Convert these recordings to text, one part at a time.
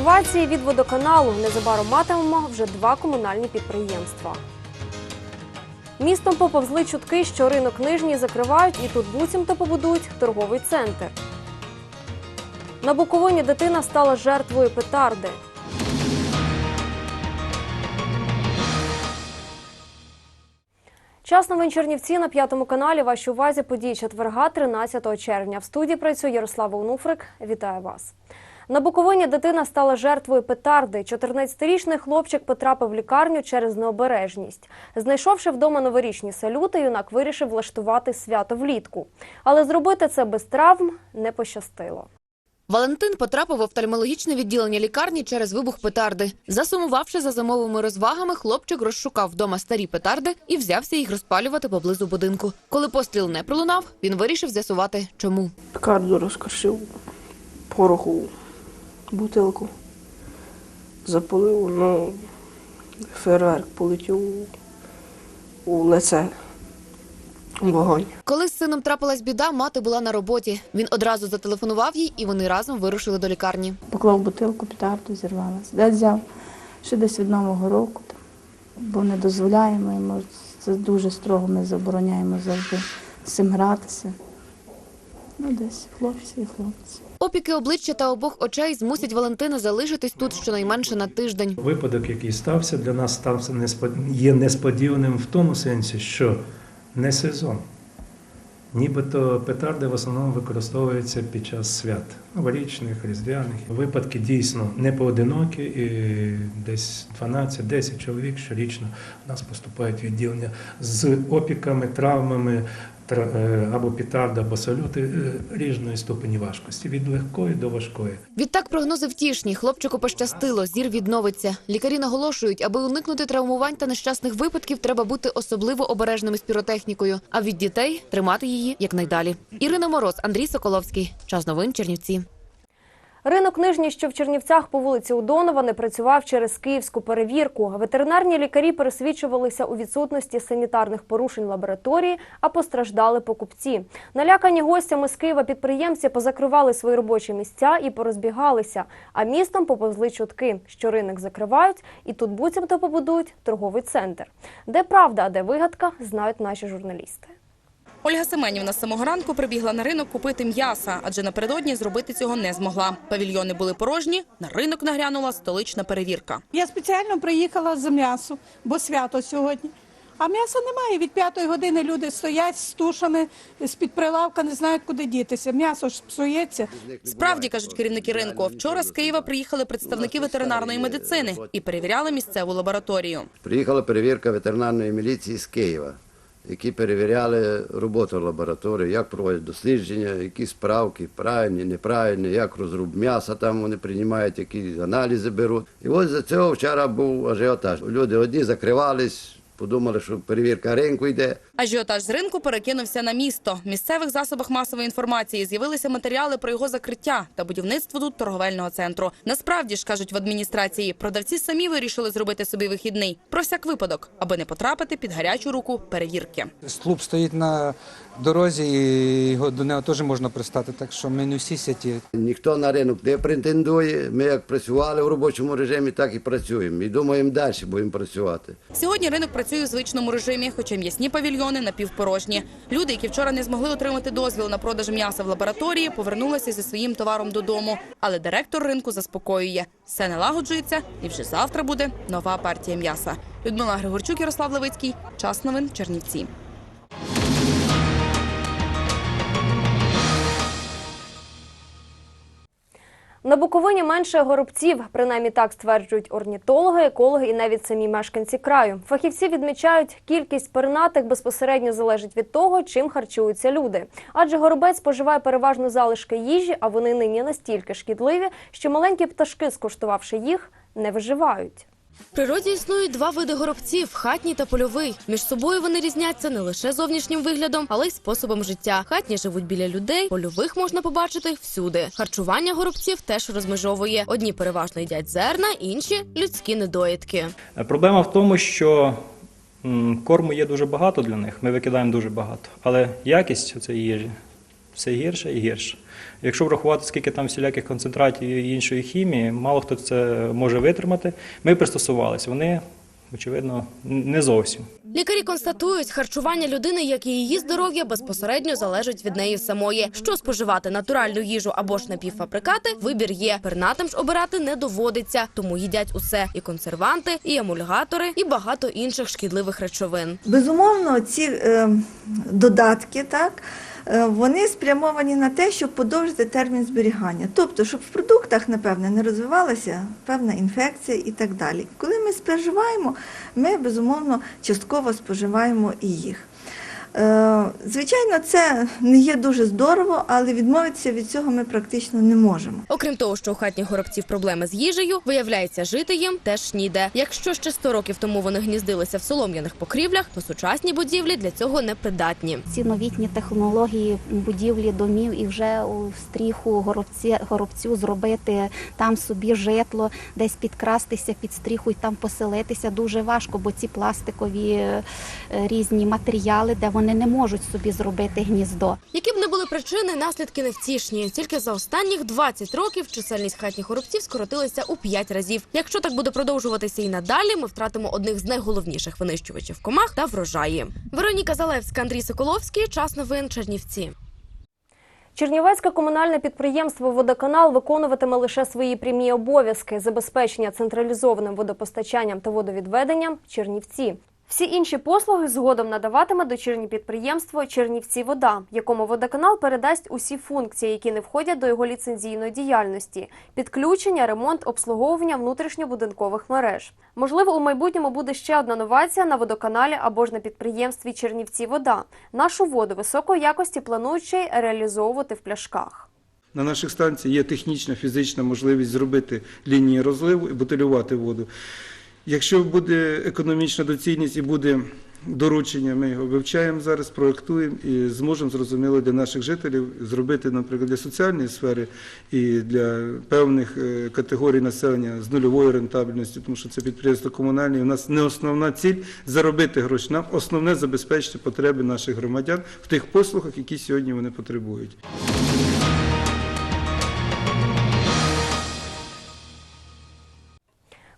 Новації від водоканалу незабаром матимемо вже два комунальні підприємства. Містом поповзли чутки, що ринок нижній закривають і тут буцімто побудують торговий центр. На Буковині дитина стала жертвою петарди. Час новин Чернівці на п'ятому каналі. Вашій увазі події четверга, 13 червня. В студії працює Ярослава Онуфрик. Вітаю вас. На Буковині дитина стала жертвою петарди. 14-річний хлопчик потрапив в лікарню через необережність. Знайшовши вдома новорічні салюти, юнак вирішив влаштувати свято влітку. Але зробити це без травм не пощастило. Валентин потрапив в офтальмологічне відділення лікарні через вибух петарди. Засумувавши за зимовими розвагами, хлопчик розшукав вдома старі петарди і взявся їх розпалювати поблизу будинку. Коли постріл не пролунав, він вирішив з'ясувати, чому. Пекарду розкришив пороху бутилку. Запалив, ну, фейерверк полетів у, у лице. Вогонь. Коли з сином трапилась біда, мати була на роботі. Він одразу зателефонував їй, і вони разом вирушили до лікарні. Поклав бутилку, петарду, зірвалася. Де взяв? Ще десь від Нового року, бо не дозволяємо йому. Це дуже строго ми забороняємо завжди з цим гратися. Ну, десь хлопці і хлопці. Опіки обличчя та обох очей змусять Валентина залишитись тут щонайменше на тиждень. Випадок, який стався, для нас стався є несподіваним в тому сенсі, що не сезон. Нібито петарди в основному використовуються під час свят новорічних, різдвяних. Випадки дійсно не поодинокі, і десь 12-10 чоловік щорічно в нас поступають відділення з опіками, травмами тра- або пітарда, або салюти е, різної ступені важкості, від легкої до важкої. Відтак прогнози втішні. Хлопчику пощастило, зір відновиться. Лікарі наголошують, аби уникнути травмувань та нещасних випадків, треба бути особливо обережними з піротехнікою. А від дітей тримати її якнайдалі. Ірина Мороз, Андрій Соколовський. Час новин Чернівці. Ринок нижній, що в Чернівцях по вулиці Удонова, не працював через київську перевірку. Ветеринарні лікарі пересвідчувалися у відсутності санітарних порушень лабораторії, а постраждали покупці. Налякані гостями з Києва підприємці позакривали свої робочі місця і порозбігалися. А містом поповзли чутки, що ринок закривають, і тут буцімто побудують торговий центр. Де правда, а де вигадка, знають наші журналісти. Ольга Семенівна з самого ранку прибігла на ринок купити м'яса, адже напередодні зробити цього не змогла. Павільйони були порожні, на ринок наглянула столична перевірка. Я спеціально приїхала за м'ясо, бо свято сьогодні. А м'яса немає. Від п'ятої години люди стоять з тушами з-під прилавка, не знають, куди дітися. М'ясо ж псується. Справді, кажуть керівники ринку, вчора з Києва приїхали представники ветеринарної медицини і перевіряли місцеву лабораторію. Приїхала перевірка ветеринарної міліції з Києва, які перевіряли роботу лабораторії, як проводять дослідження, які справки, правильні, неправильні, як розруб м'яса там вони приймають, які аналізи беруть. І ось за цього вчора був ажіотаж. Люди одні закривались, подумали, що перевірка ринку йде. Ажіотаж з ринку перекинувся на місто. В місцевих засобах масової інформації з'явилися матеріали про його закриття та будівництво тут торговельного центру. Насправді ж кажуть в адміністрації, продавці самі вирішили зробити собі вихідний про всяк випадок, аби не потрапити під гарячу руку перевірки. Клуб стоїть на дорозі, і його до нього теж можна пристати, так що ми не всі сяті. Ніхто на ринок не претендує. Ми як працювали в робочому режимі, так і працюємо. І думаємо далі будемо працювати. Сьогодні ринок працює у звичному режимі, хоча м'ясні павільйони напівпорожні. Люди, які вчора не змогли отримати дозвіл на продаж м'яса в лабораторії, повернулися зі своїм товаром додому. Але директор ринку заспокоює, все налагоджується, і вже завтра буде нова партія м'яса. Людмила Григорчук, Ярослав Левицький. Час новин Чернівці. На Буковині менше горобців, принаймні так стверджують орнітологи, екологи і навіть самі мешканці краю. Фахівці відмічають, кількість пернатих безпосередньо залежить від того, чим харчуються люди. Адже горобець споживає переважно залишки їжі, а вони нині настільки шкідливі, що маленькі пташки, скуштувавши їх, не виживають. В природі існують два види горобців хатній та польовий. Між собою вони різняться не лише зовнішнім виглядом, але й способом життя. Хатні живуть біля людей, польових можна побачити всюди. Харчування горобців теж розмежовує. Одні переважно їдять зерна, інші людські недоїдки. Е, Проблема в тому, що корму є дуже багато для них. Ми викидаємо дуже багато. Але якість цієї їжі все гірше і гірше. Якщо врахувати, скільки там всіляких концентратів і іншої хімії, мало хто це може витримати. Ми пристосувалися. Вони, очевидно, не зовсім. Лікарі констатують, харчування людини, як і її здоров'я, безпосередньо залежить від неї самої. Що споживати натуральну їжу або ж напівфабрикати, вибір є. Пернатим ж обирати не доводиться, тому їдять усе: і консерванти, і емульгатори, і багато інших шкідливих речовин. Безумовно, ці е, додатки, так, вони спрямовані на те, щоб подовжити термін зберігання. Тобто, щоб в продуктах, напевне, не розвивалася певна інфекція і так далі. Коли ми споживаємо, ми безумовно частково споживаємо і їх. Е, Звичайно, це не є дуже здорово, але відмовитися від цього ми практично не можемо. Окрім того, що у хатніх горобців проблеми з їжею, виявляється, жити їм теж ніде. Якщо ще 100 років тому вони гніздилися в солом'яних покрівлях, то сучасні будівлі для цього не придатні. ці новітні технології будівлі домів і вже у стріху горобці, горобцю зробити там собі житло, десь підкрастися під стріху і там поселитися дуже важко, бо ці пластикові е, різні матеріали, де вони не можуть собі зробити гніздо. Які б не були причини, наслідки невтішні. Тільки за останніх 20 років чисельність хатніх горобців скоротилася у 5 разів. Якщо так буде продовжуватися і надалі, ми втратимо одних з найголовніших винищувачів комах та врожаї. Вероніка Залевська, Андрій Соколовський. Час новин Чернівці. Чернівецьке комунальне підприємство Водоканал виконуватиме лише свої прямі обов'язки забезпечення централізованим водопостачанням та водовідведенням Чернівці. Всі інші послуги згодом надаватиме дочірнє підприємство Чернівці Вода, якому водоканал передасть усі функції, які не входять до його ліцензійної діяльності: підключення, ремонт, обслуговування внутрішньобудинкових мереж. Можливо, у майбутньому буде ще одна новація на водоканалі або ж на підприємстві Чернівці Вода. Нашу воду високої якості й реалізовувати в пляшках. На наших станціях є технічна, фізична можливість зробити лінії розливу і бутилювати воду. Якщо буде економічна доцільність і буде доручення, ми його вивчаємо зараз, проектуємо і зможемо зрозуміло для наших жителів зробити, наприклад, для соціальної сфери і для певних е, категорій населення з нульовою рентабельністю, тому що це підприємство комунальне. і У нас не основна ціль заробити гроші. Нам основне забезпечити потреби наших громадян в тих послугах, які сьогодні вони потребують.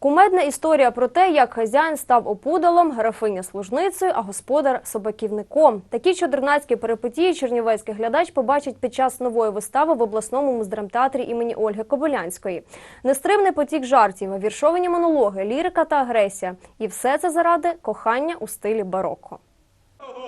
Кумедна історія про те, як хазяїн став опудалом, графиня служницею, а господар собаківником. Такі чудернацькі перипетії чернівецький глядач побачить під час нової вистави в обласному муздрамтеатрі імені Ольги Кобилянської. Нестримний потік жартів, віршовані монологи, лірика та агресія. І все це заради кохання у стилі бароко.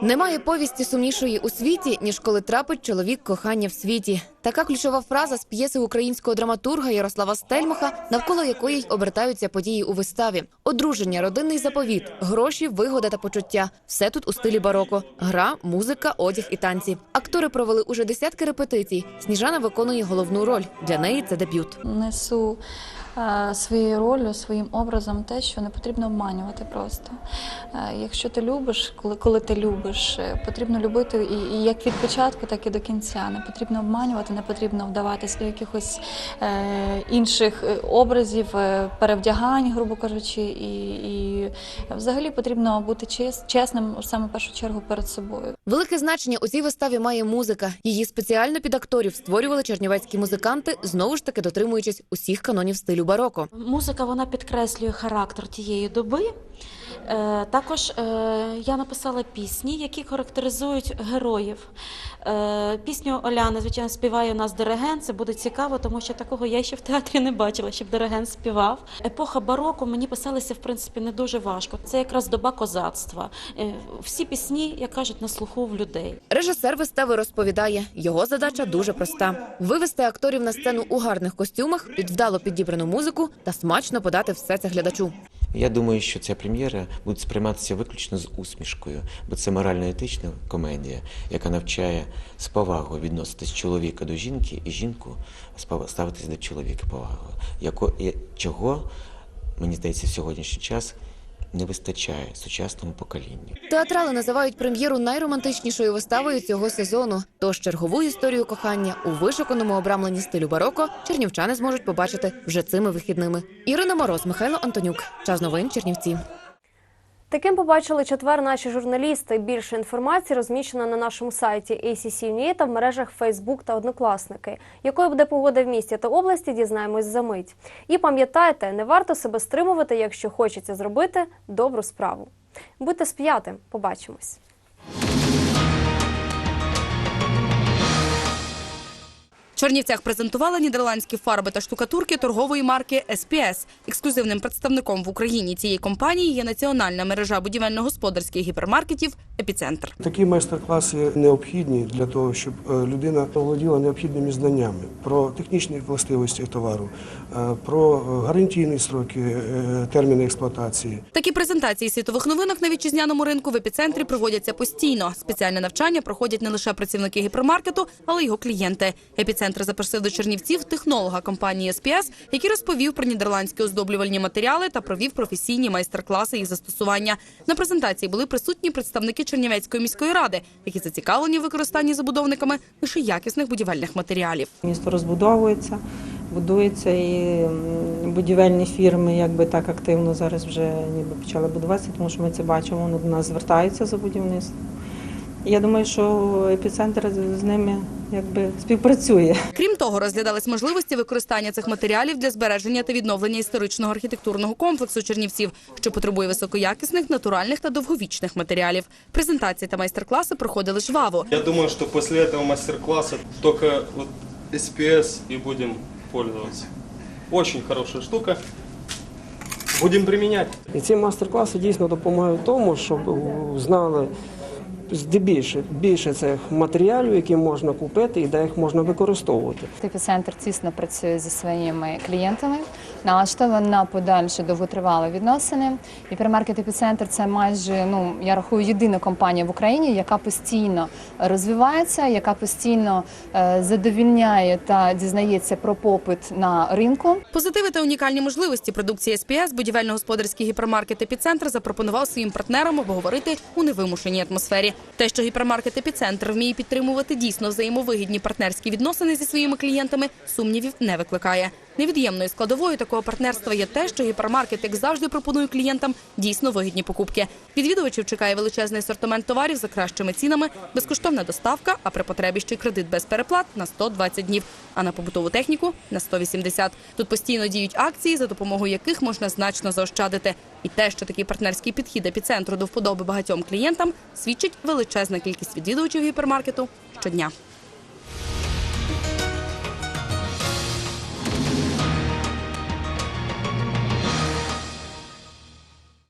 Немає повісті сумнішої у світі, ніж коли трапить чоловік кохання в світі. Така ключова фраза з п'єси українського драматурга Ярослава Стельмаха, навколо якої й обертаються події у виставі. Одруження, родинний заповіт, гроші, вигода та почуття. Все тут у стилі бароко. Гра, музика, одяг і танці. Актори провели уже десятки репетицій. Сніжана виконує головну роль. Для неї це дебют. несу своєю ролью, своїм образом те, що не потрібно обманювати просто. Е, якщо ти любиш, коли, ти любиш, е, потрібно любити і, як від початку, так і до кінця. Не потрібно обманювати, не потрібно вдаватися до якихось е, інших е, образів, е, перевдягань, грубо кажучи, і, і взагалі потрібно бути чес, чесним саме першу чергу перед собою. Велике значення у цій виставі має музика. Її спеціально під акторів створювали чернівецькі музиканти, знову ж таки дотримуючись усіх канонів стилю бароко. Музика вона підкреслює характер тієї доби. Е, також е, я написала пісні, які характеризують героїв. Е, пісню Оляни, звичайно, співає у нас диригент. Це буде цікаво, тому що такого я ще в театрі не бачила, щоб диригент співав. Епоха бароко мені писалися в принципі не дуже важко. Це якраз доба козацтва. Всі пісні, як кажуть, на слуху в людей. Режисер вистави розповідає, його задача дуже проста: вивести акторів на сцену у гарних костюмах, під вдало підібрану музику та смачно подати все це глядачу. Я думаю, що ця прем'єра буде сприйматися виключно з усмішкою, бо це морально-етична комедія, яка навчає з повагою відноситись чоловіка до жінки і жінку ставитись до чоловіка повагою, чого, мені здається, в сьогоднішній час не вистачає сучасному поколінню. Театрали називають прем'єру найромантичнішою виставою цього сезону. Тож чергову історію кохання у вишуканому обрамленні стилю бароко чернівчани зможуть побачити вже цими вихідними. Ірина Мороз, Михайло Антонюк. Час новин Чернівці. Таким побачили четвер наші журналісти. Більше інформації розміщено на нашому сайті ACC.UA та в мережах Facebook та Однокласники. Якою буде погода в місті та області, дізнаємось за мить. І пам'ятайте, не варто себе стримувати, якщо хочеться зробити добру справу. Будьте сп'ятим, побачимось. Чернівцях презентували нідерландські фарби та штукатурки торгової марки SPS. Ексклюзивним представником в Україні цієї компанії є національна мережа будівельно-господарських гіпермаркетів «Епіцентр». Такі майстер-класи необхідні для того, щоб е, людина володіла необхідними знаннями про технічні властивості товару, е, про гарантійні строки, е, терміни експлуатації. Такі презентації світових новинок на вітчизняному ринку в епіцентрі проводяться постійно. Спеціальне навчання проходять не лише працівники гіпермаркету, але й його клієнти. Епіцентр запросив до Чернівців технолога компанії SPS, який розповів про нідерландські оздоблювальні матеріали та провів професійні майстер-класи їх застосування. На презентації були присутні представники Чернівецької міської ради, які зацікавлені в використанні забудовниками лише якісних будівельних матеріалів. Місто розбудовується, будується і будівельні фірми якби так активно зараз вже ніби почали будуватися, тому що ми це бачимо, вони до нас звертаються за будівництво. І Я думаю, що епіцентр з ними якби співпрацює. Крім того, розглядались можливості використання цих матеріалів для збереження та відновлення історичного архітектурного комплексу Чернівців, що потребує високоякісних, натуральних та довговічних матеріалів. Презентації та майстер-класи проходили жваво. Я думаю, что после этого мастер-класса только вот SPS и будем пользоваться. Очень хорошая штука. Будем применять. І ці майстер-класи дійсно допомагають тому, щоб знали здебільше більше цих матеріалів, які можна купити і де їх можна використовувати. Епіцентр тісно працює зі своїми клієнтами, налаштований на подальші довготривалі відносини. Гіпермаркет Епіцентр це майже ну я рахую єдина компанія в Україні, яка постійно розвивається, яка постійно е, задовільняє та дізнається про попит на ринку. Позитиви та унікальні можливості продукції СПС будівельно-господарський гіпермаркет «Епіцентр» запропонував своїм партнерам обговорити у невимушеній атмосфері. Те, що гіпермаркет «Епіцентр» вміє підтримувати дійсно взаємовигідні партнерські відносини зі своїми клієнтами, сумнівів не викликає. Невід'ємною складовою такого партнерства є те, що гіпермаркет, як завжди, пропонує клієнтам дійсно вигідні покупки. Відвідувачів чекає величезний асортимент товарів за кращими цінами, безкоштовна доставка, а при потребі ще й кредит без переплат на 120 днів, а на побутову техніку на 180. Тут постійно діють акції, за допомогою яких можна значно заощадити. І те, що такий партнерський підхід епіцентру до вподоби багатьом клієнтам, свідчить величезна кількість відвідувачів гіпермаркету щодня.